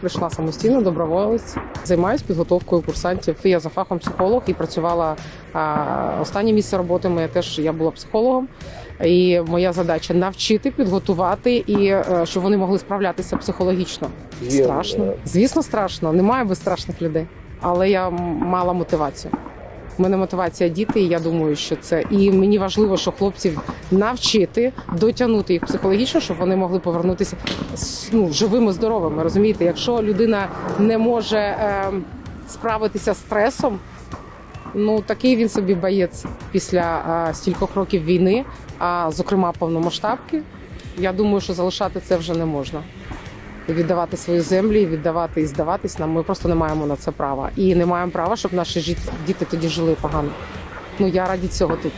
прийшла самостійно, доброволець. Займаюсь підготовкою курсантів. Я за фахом психолог і працювала останнє місце роботи. Моя теж я була психологом. І моя задача навчити, підготувати і е, щоб вони могли справлятися психологічно. Страшно. Звісно, страшно. Немає безстрашних людей. Але я мала мотивацію. У мене мотивація діти, і я думаю, що це і мені важливо, що хлопців навчити, дотягнути їх психологічно, щоб вони могли повернутися ну, живими, здоровими. Розумієте, якщо людина не може е, справитися з стресом, ну такий він собі боєць після е, стількох років війни, а зокрема повномасштабки. Я думаю, що залишати це вже не можна. Віддавати свої землі, віддавати і здаватись нам. Ми просто не маємо на це права. І не маємо права, щоб наші діти тоді жили погано. Ну я раді цього тут.